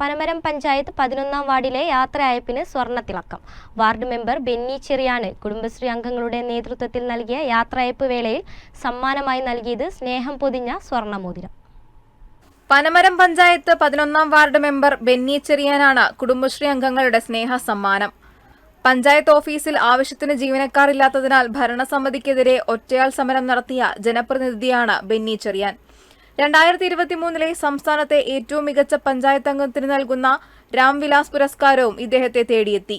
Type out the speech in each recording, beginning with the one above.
പനമരം പഞ്ചായത്ത് പതിനൊന്നാം വാർഡിലെ യാത്രയയപ്പിന് സ്വർണത്തിളക്കം വാർഡ് മെമ്പർ ബെന്നി ചെറിയാണ് കുടുംബശ്രീ അംഗങ്ങളുടെ നേതൃത്വത്തിൽ നൽകിയ യാത്രയയപ്പ് വേളയിൽ സമ്മാനമായി നൽകിയത് സ്നേഹം പൊതിഞ്ഞ സ്വർണമോതിരം പനമരം പഞ്ചായത്ത് പതിനൊന്നാം വാർഡ് മെമ്പർ ബെന്നി ചെറിയാനാണ് കുടുംബശ്രീ അംഗങ്ങളുടെ സ്നേഹ സമ്മാനം. പഞ്ചായത്ത് ഓഫീസിൽ ആവശ്യത്തിന് ജീവനക്കാർ ഇല്ലാത്തതിനാൽ ഭരണസമിതിക്കെതിരെ ഒറ്റയാൾ സമരം നടത്തിയ ജനപ്രതിനിധിയാണ് ബെന്നി ചെറിയാൻ. രണ്ടായിരത്തി ഇരുപത്തിമൂന്നിലെ സംസ്ഥാനത്തെ ഏറ്റവും മികച്ച പഞ്ചായത്ത് അംഗത്തിന് നൽകുന്ന രാംവിലാസ് പുരസ്കാരവും ഇദ്ദേഹത്തെ തേടിയെത്തി.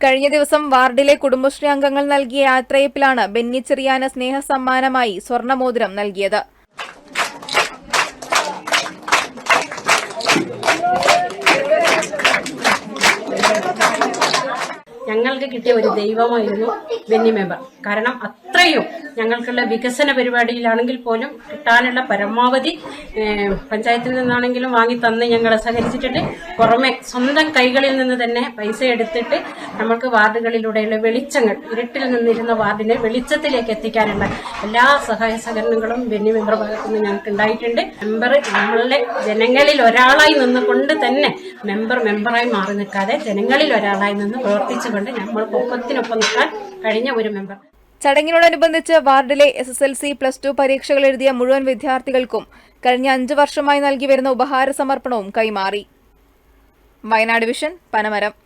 കഴിഞ്ഞ ദിവസം വാർഡിലെ കുടുംബശ്രീ അംഗങ്ങൾ നൽകിയ യാത്രയപ്പിലാണ് ബെന്നി ചെറിയാന് സ്നേഹസമ്മാനമായി സ്വർണമോതിരം നൽകിയത്. ഞങ്ങൾക്ക് കിട്ടിയ ഒരു ദൈവമായിരുന്നു ബെന്നി മെമ്പർ കാരണം അത്രയും ഞങ്ങൾക്കുള്ള വികസന പരിപാടിയിലാണെങ്കിൽ പോലും കിട്ടാനുള്ള പരമാവധി പഞ്ചായത്തിൽ നിന്നാണെങ്കിലും വാങ്ങി തന്ന് ഞങ്ങളെ സഹകരിച്ചിട്ടുണ്ട്. പുറമെ സ്വന്തം കൈകളിൽ നിന്ന് തന്നെ പൈസ എടുത്തിട്ട് നമ്മൾക്ക് വാർഡുകളിലൂടെയുള്ള വെളിച്ചങ്ങൾ ഇരുട്ടിൽ നിന്നിരുന്ന വാർഡിനെ വെളിച്ചത്തിലേക്ക് എത്തിക്കാനുള്ള എല്ലാ സഹായ സഹകരണങ്ങളും ബെന്നി മെമ്പർ ഭാഗത്തു നിന്ന് ഞങ്ങൾക്ക് ഉണ്ടായിട്ടുണ്ട്. മെമ്പർ നമ്മളുടെ ജനങ്ങളിൽ ഒരാളായി നിന്നുകൊണ്ട് തന്നെ മെമ്പർ മെമ്പറായി മാറി നിൽക്കാതെ ജനങ്ങളിൽ ഒരാളായി നിന്ന് പ്രവർത്തിച്ചുകൊണ്ട് നമ്മൾക്ക് ഒപ്പത്തിനൊപ്പം നിൽക്കാൻ കഴിഞ്ഞ ഒരു മെമ്പർ ചടങ്ങിനോടനുബന്ധിച്ച് വാർഡിലെ S S L C plus two പരീക്ഷകൾ എഴുതിയ മുഴുവൻ വിദ്യാർത്ഥികൾക്കും കഴിഞ്ഞ അഞ്ചു വർഷമായി നൽകി വരുന്ന ഉപഹാര സമർപ്പണവും കൈമാറി. വയനാട് വിഷൻ പനമരം.